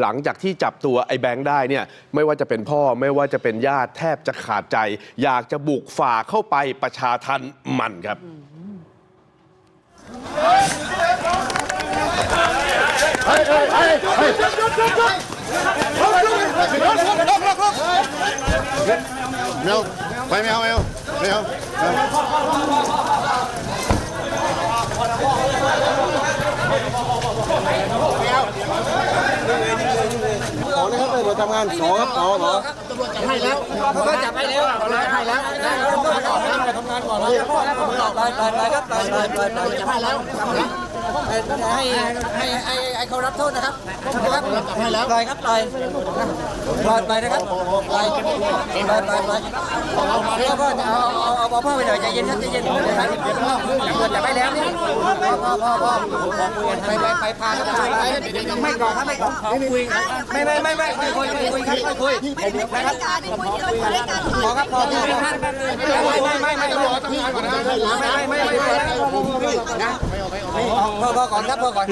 หลังจากที่จับตัวไอ้แบงค์ได้เนี่ยไม่ว่าจะเป็นพ่อไม่ว่าจะเป็นญาติแทบจะขาดใจ อยากจะบุกฝ่าเข้าไปประชาทันมันครับไม่เอาไปไม่เอาไม่เอาไม่เอาไม่เอา ขอนะครับตำรวจ ทำงานขอครับขอขอให้แล้วเขาจับให้แล้วให้แล้วให้แล้วต้องมาก่อนนะทำงานก่อนนะปล่อยปไปไปล่อยครับปล่อยปไปล่อยปจับให้แล้ว ให้ให้ให้ให้เขารับโทษนะครับครับจับให้แล้วปล่อยครับปล่อยปล่อยปล่อยนะครับปล่อยปล่อยปล่อยปล่อยพ่อพ่อเอาเอาเอาพ่อไปหน่อยใจเย็นครับใจเย็นนะครับตำรวจจับให้แล้วนี่พ่อพ่อพ่อพ่อไปไปไปพาครับพาไปไม่ก่อนครับไม่ก่อนคุยไม่ไม่ไม่ไม่คุยคุยคุยครับคุยนะครับขอครับขอที่ท่านไม่ไม่ไม่ไม่ไม่ไม่ไม่นะพอพอก่อนครับพอก่อน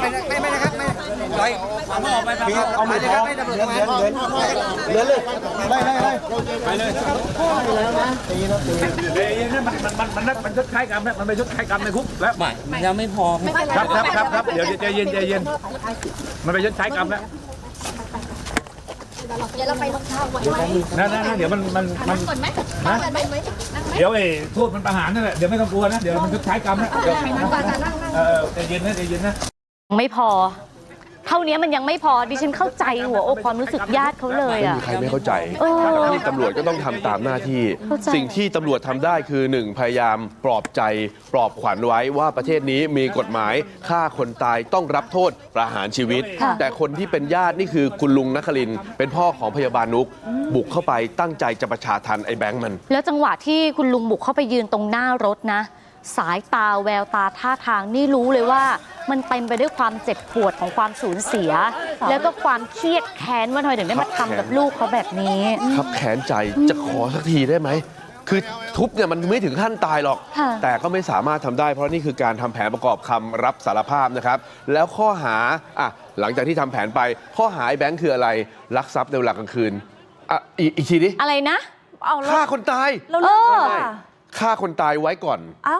ไม่ไม่ไม่นะครับไม่ไปล่อยเอาไม่พอไม่ตำรวจมาเดินเลยได้ได้ได้มันมันมันมันมันชดใช้กรรมนะมันไปชดใช้กรรมในคุกแล้วไม่ยังไม่พอครับครับครับเดี๋ยวใจเย็นใจเย็นมันไปชดใช้กรรมแล้ว เดี๋ยวเราไปรองเท้าก่อนนะนะนะเดี๋ยวมันมันมัน ก่อนไหมนั่งกันไหมนั่งไหมเดี๋ยวไอ้โทษมันประหารนั่นแหละ เดี๋ยวไม่ต้องกลัวนะ เดี๋ยวมันชดใช้กรรมนะเดี๋ยวนั่งก่อนนั่งนั่งเออใจเย็นนะใจเย็นนะ ไม่พอ เท่านี้มันยังไม่พอดิฉันเข้าใจหัวอกความรู้สึกญาติเขาเลยไม่อะ มีใครไม่เข้าใจเออที่ตำรวจก็ต้องทำตามหน้าที่ เข้าใจ สิ่งที่ตำรวจทำได้คือหนึ่งพยายามปลอบใจ ปลอบขวัญไว้ว่าประเทศนี้มีกฎหมายฆ่าคนตายต้องรับโทษประหารชีวิตแต่คนที่เป็นญาตินี่คือคุณลุงนครินทร์เป็นพ่อของพยาบาลนุก บุกเข้าไปตั้งใจจะประชาทันไอ้แบงค์มัน แล้วจังหวะที่คุณลุงบุกเข้าไปยืนตรงหน้ารถนะ สายตาแววตาท่าทางนี่รู้เลยว่า มันเต็มไปด้วยความเจ็บปวดของความสูญเสีย แล้วก็ความเครียดแค้นว่าทำไมถึงได้มาทำกับลูกเขาแบบนี้ ครับแขนใจจะขอสักทีได้ไหม คือทุบเนี่ยมันไม่ถึงขั้นตายหรอก ค่ะ แต่ก็ไม่สามารถทำได้ เพราะนี่คือการทำแผนประกอบคำรับสารภาพนะครับ แล้วข้อหาอะหลังจากที่ทำแผนไป ข้อหาไอ้แบงค์คืออะไรลักทรัพย์ในเวลากลางคืนอะอีกอีกทีดิอะไรนะ เอาแล้วฆ่าคนตายเราเอเลิกอไม่ ฆ่าคนตายไว้ก่อน เอ้า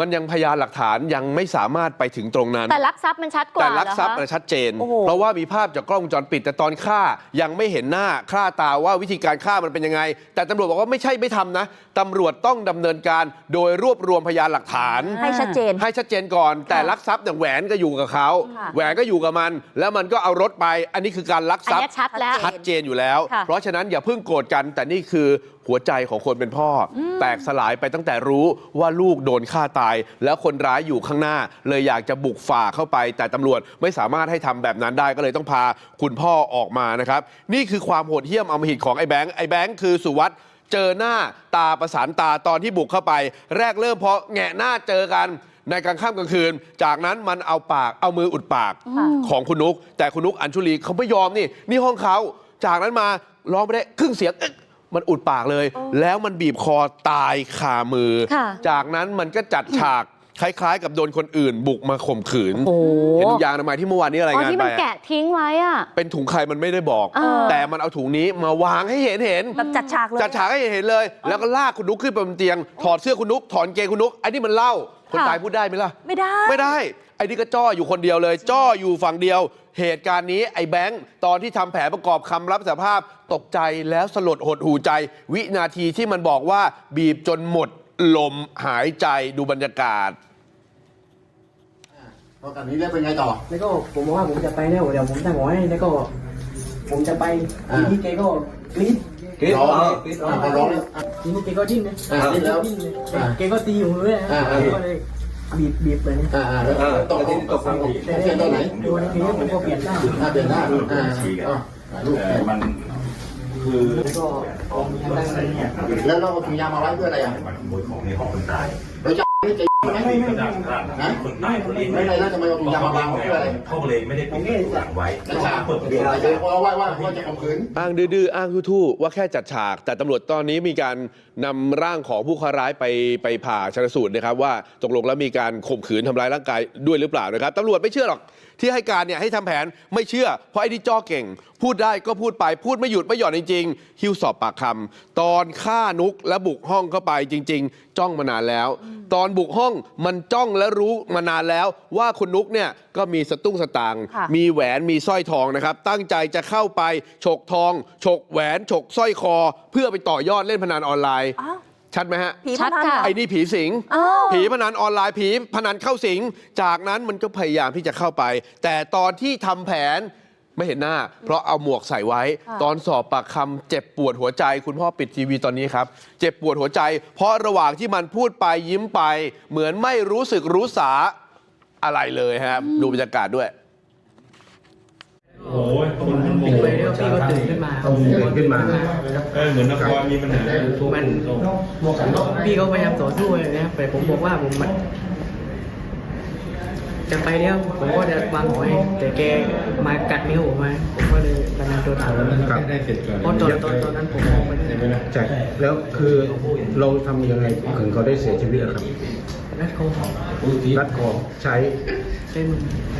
มันยังพยานหลักฐานยังไม่สามารถไปถึงตรงนั้น แต่ลักทรัพย์มันชัดกว่าแต่ลักทรัพย์เหรมัอนคะชัดเจน โอ้โห เพราะว่ามีภาพจากกล้องวงจรปิด แต่ตอนฆ่ายังไม่เห็นหน้าฆ่าตาว่าวิธีการฆ่ามันเป็นยังไง แต่ตำรวจบอกว่าไม่ใช่ไม่ทำนะตำรวจต้องดำเนินการโดยรวบรวมพยานหลักฐาน ให้ชัดเจน ให้ชัดเจนก่อนแต่ลักทรัพย์เนี่ยแหวนก็อยู่กับเขาค่ะ แหวนก็อยู่กับมัน แล้วมันก็เอารถไป อันนี้คือการลักอันทรัพเนี้ย์ยชัดแล้ว ชัดเจนอยู่แล้ว ค่ะ เพราะฉะนั้นอย่าเพิ่งโกรธกันแต่นี่คือหัวใจของคนเป็นพ่ออแตกสลายไปตั้งแต่รู้ว่าลูกโดนฆ่าตาย แล้วคนร้ายอยู่ข้างหน้า เลยอยากจะบุกฝ่าเข้าไป แต่ตำรวจไม่สามารถให้ทำแบบนั้นได้ก็เลยต้องพาคุณพ่อออกมานะครับ นี่คือความโหดเหี้ยมอำมหิตของไอ้แบงค์ไอ้แบงค์คือสุวัสด์เจอหน้าตาประสานตาตอนที่บุกเข้าไป แรกเริ่มเพราะแงะหน้าเจอกันในกลางค่ำกลางคืน จากนั้นมันเอาปากเอามืออุดปากของคุณนุก แต่คุณนุกอัญชุลีเขาไม่ยอมนี่ นี่ห้องเขา จากนั้นมาร้องไม่ได้ครึ่งเสียงอึ๊ก มันอุดปากเลย แล้วมันบีบคอตายคามือค่ะจากนั้นมันก็จัดฉากคล้ายๆ กับโดนคนอื่นบุกมาข่มขืนโอ้เห็นถุงยางอนามัยที่เมื่อวานนี้รายอ๋องานที่ไปมันอะแกะทิ้งไว้อะเป็นถุงใครมันไม่ได้บอกเออแต่มันเอาถุงนี้มาวางให้เห็นเห็นแบบจัดฉากเลยจัดฉากให้เห็นเลย แล้วก็ลากคุณนุกขึ้นไปบนเตียง ถอดเสื้อคุณนุกถอดกางเกงคุณนุกไอ้นี่มันเล่าคนค่ะตายพูดได้ไหมล่ะ ไม่ได้ ไม่ได้ไอ้นี่ก็จ้ออยู่คนเดียวเลย จ้ออยู่ฝั่งเดียว เหตุการณ์นี้ไอ้แบงค์ตอนที่ทำแผนประกอบคำรับสารภาพตกใจแล้วสลดหดหูใจ วินาทีที่มันบอกว่าบีบจนหมดลมหายใจดูบรรยากาศพอกันนี้เรียกเป็นไงต่อ แล้วก็ผมบอกว่าผมจะไปแล้วเดี๋ยวผมจะหงอยแล้วก็ ผมจะไปทีนี้แกก็กรี๊ดร้องกรี๊ดร้องพอร้องแล้วอะทีนี้แกก็ดิ้นนะอ่าดิ้นแล้วดิ้นเลยอ่าแกก็ตีผมเลยนะอ่าอ่าก็เลย บีบบีบเลยนะอ่าอ่าแล้วตกตกตกตกแต่เส้นตอนไหนโดนทีนี้ผมก็เปลี่ยนด้านอ่าเปลี่ยนหน้าอ่าอ่าลูกมันคือแล้วก็เอาทางด้านนี้แล้วเราเอาถุงยางมาไว้เพื่ออะไรอะมันขโมยของในห้องคนตายเราจะไม่ใจ ไหมไม่ไม่ไม่ด้านข้างคนตายเขาเองไม่ไม่แล้วทำไมเอาถุงยางมาวางเพื่ออะไรเขาเลยไม่ได้ปิดหลังไว้จัดฉากเปิดเปลี่ยนอะเพราะว่าว่าว่าจะข่มขืนอ้างดื้อๆอ้างทู่ๆว่าแค่จัดฉาก แต่ตำรวจตอนนี้มีการนำร่างของผู้ค้าร้ายไปไปผ่าชนสูตรนะครับว่าตกลงแล้วมีการข่มขืนทำร้ายร่างกายด้วยหรือเปล่านะครับตำรวจไม่เชื่อหรอกที่ให้การเนี่ยให้ทำแผนไม่เชื่อ เพราะไอ้นี่จ้อเก่ง พูดได้ก็พูดไปพูดไม่หยุดไม่หย่อนจริงๆฮิวสอบปากคำตอนฆ่านุกและบุกห้องเข้าไปจริง ๆ จ้องมานานแล้ว ตอนบุกห้องมันจ้องและรู้มานานแล้ว ว่าคุณนุกเนี่ยก็มีสตุ้งสตางค์ค่ะมีแหวนมีสร้อยทองนะครับ ตั้งใจจะเข้าไปฉกทองฉกแหวนฉกสร้อยคอ เพื่อไปต่อยอดเล่นพนันออนไลน์อ้าว ชัดไหมฮะ ผีชัดพนันค่ะเหรอไอ้นี่ผีสิง อ้าวผีพนันออนไลน์ผีพนันเข้าสิง จากนั้นมันก็พยายามที่จะเข้าไป แต่ตอนที่ทำแผนไม่เห็นหน้า เพราะเอาหมวกใส่ไว้ค่ะตอนสอบปากคำเจ็บปวดหัวใจ คุณพ่อปิดทีวีตอนนี้ครับ เจ็บปวดหัวใจ เพราะระหว่างที่มันพูดไปยิ้มไป เหมือนไม่รู้สึกรู้สาอะไรเลยครับดูบรรยากาศด้วย โอ้ยคนมันโมปิดโหไว้แล้วพี่ก็ตื่นขึ้นมาตื่นขึ้นมา เออเหมือนนครมีปัญหามันพี่เขาพยายามต่อสู้อย่างเงี้ยแต่ผมบอกว่าผมมันจะไปแล้วผมก็จะวางหัวให้แต่แกมากัดนิ้วผมมาผมก็เลยบันดาลโดนถามครับเพราะตอนตอนตอนนั้นผมมองไปที่ใช่แล้วคือเราทำยังไงถึงเขาได้เสียชีวิตอะครับนัดเขารัดคอใช้เส้น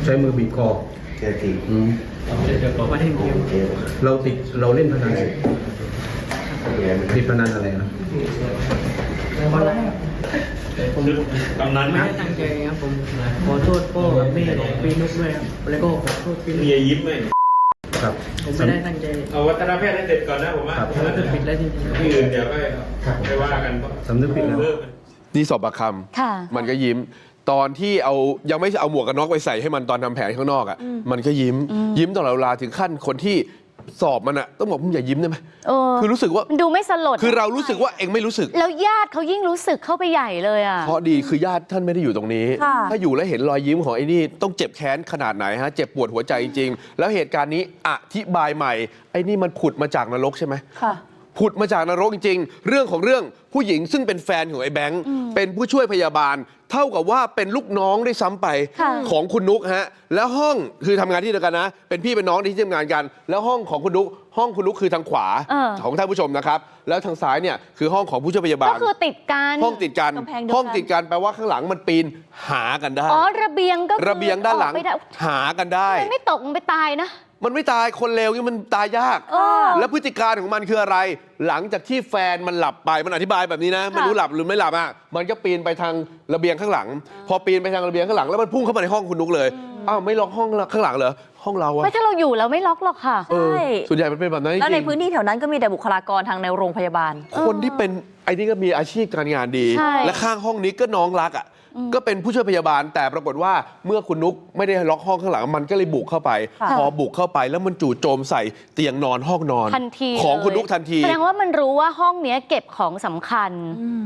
ใช้มือบีบคอ อืมมาเล่นเกมเราติดเราเล่นพนันติดพนันอะไรนะเพราะอะไรผมตำนานไม่นะได้ตั้งใจครับผมขอโทษพ่อกับแม่ของพี่นุ๊กด้วยครับแล้วก็ขอโทษพี่นุ๊เมีกยยิ้มเลยครับผมไม่ได้ตั้งใจเอาวัฒนแพทย์ให้เสร็จก่อนนะผมว่าครับผมก็คือผิดแล้วจริงๆที่อื่นเดี๋ยวก็ไม่ว่ากันสำนึกผิดแล้วเพิ่มนี่สอบปากคค่ะำมันก็ยิ้ม ตอนที่เอายังไม่เอาหมวกกันน็อกไปใส่ให้มันตอนทำแผนข้างนอกอะมันก็ยิ้มยิ้มตลอดเวลาถึงขั้นคนที่สอบมันอะต้องบอกมึงอย่ายิ้มได้ไหมเออคือรู้สึกว่ามันดูไม่สลด คือเรารู้สึกว่าเองไม่รู้สึก แล้วญาติเขายิ่งรู้สึกเข้าไปใหญ่เลยอะเพราะดีคือญาติท่านไม่ได้อยู่ตรงนี้ค่ะถ้าอยู่แล้วเห็นรอยยิ้มของไอ้นี่ต้องเจ็บแค้นขนาดไหนฮะ เจ็บปวดหัวใจจริงๆ แล้วเหตุการณ์นี้อธิบายใหม่ ไอ้นี่มันผุดมาจากนรกใช่ไหมค่ะ ผุดมาจากนรกจริงๆ เรื่องของเรื่องผู้หญิงซึ่งเป็นแฟนของไอ้แบงค์เป็นผู้ช่วยพยาบาล เท่ากับว่าเป็นลูกน้องได้วยซ้ำไปค่ะ ของคุณนุกฮะแล้วห้องคือทำงานที่เดียวกันนะ เป็นพี่เป็นน้องที่ทำงานกัน แล้วห้องของคุณนุกห้องคุณนุกคือทางขวาเออ ของท่านผู้ชมนะครับ แล้วทางซ้ายเนี่ยคือห้องของผู้ช่วยพยาบาก็ล คือติดกันห้องติดกันกำแพงเดียวกันห้องติดกันแปลว่าข้างหลังมันปีนหากันได้ อ๋อระเบียงก็คือระเบียงด้านหลังออกไปไหากันได้ ทำไมไม่ตกมันไปตายนะ มันไม่ตายคนเลวนี่มันตายยากเออแล้วพฤติการของมันคืออะไร หลังจากที่แฟนมันหลับไปมันอธิบายแบบนี้นะไม่รู้หลับหรือไม่หลับอะมันก็ปีนไปทางระเบียงข้างหลัง พอปีนไปทางระเบียงข้างหลังแล้วมันพุ่งเข้ามาในห้องคุณนุกเลยอ้าวไม่ล็อกห้องข้างหลังเหรอห้องเราอะไม่ถ้าเราอยู่เราไม่ล็อกหรอกค่ะเออใช่ส่วนใหญ่มันเป็นแบบนั้นจแล้วในริงพื้นที่แถวนั้นก็มีแต่บุคลากรทางในโรงพยาบาลๆคนที่เป็นไอ้นี่ก็มีอาชีพการงานดีใช่และข้างห้องนี้ก็น้องรักอะ ก็เป็นผู้ช่วยพยาบาลแต่ปรากฏว่าเมื่อคุณนุกไม่ได้ล็อกห้องข้างหลังมันก็เลยบุกเข้าไป ค่ะ พอบุกเข้าไปแล้วมันจู่โจมใส่เตียงนอนห้องนอนทันทีของคุณเลยนุกทันที แสดงว่ามันรู้ว่าห้องเนี้ยเก็บของสำคัญ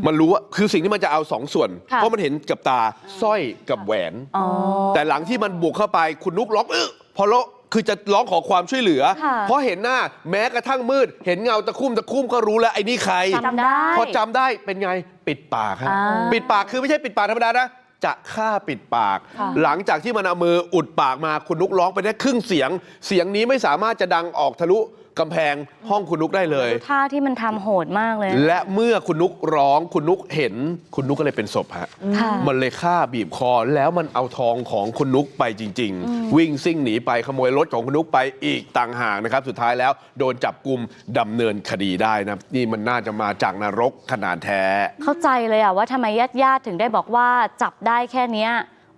มันรู้ว่าคือสิ่งที่มันจะเอาสองส่วน ค่ะ เพราะมันเห็นกับตาสร้อยกับแหวน อ๋อ แต่หลังที่มันบุกเข้าไปคุณนุกล็อกเออพอล็อก คือจะร้องขอความช่วยเหลือ ค่ะเพราะเห็นหน้าแม้กระทั่งมืด เห็นเงาตะคุ่มตะคุ่มก็รู้แล้วไอ้นี่ใคร จำได้ พอจำได้เป็นไงปิดปากครับอ่าปิดปากคือไม่ใช่ปิดปากธรรมดานะ จะฆ่าปิดปาก ค่ะ หลังจากที่มันเอามืออุดปากมาคุณนุกร้องไปได้ครึ่งเสียง เสียงนี้ไม่สามารถจะดังออกทะลุ กำแพงห้องคุณนุกได้เลย ท่าที่มันทำโหดมากเลยและเมื่อคุณนุกร้องคุณนุกเห็น คุณนุกก็เลยเป็นศพฮะ ค่ะ มันเลยฆ่าบีบคอแล้วมันเอาทองของคุณนุกไปจริง ๆ วิ่งซิ่งหนีไปขโมยรถของคุณนุกไปอีกต่างหากนะครับ สุดท้ายแล้วโดนจับกลุ่มดำเนินคดีได้นะ นี่มันน่าจะมาจากนรกขนาดแท้ เข้าใจเลยอะว่าทำไมญาติญาติๆถึงได้บอกว่าจับได้แค่เนี้ย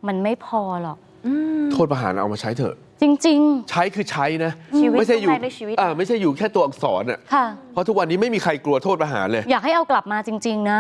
มันไม่พอหรอก โทษประหารเอามาใช้เถอะ จริง ใช้คือใช้นะชีวิตไม่ใช่อยู่ต้องแลกด้วยชีวิต อ่าไม่ใช่อยู่แค่ตัวอักษรอะๆ ค่ะ เพราะทุกวันนี้ไม่มีใครกลัวโทษประหารเลย อยากให้เอากลับมาจริง ๆ นะ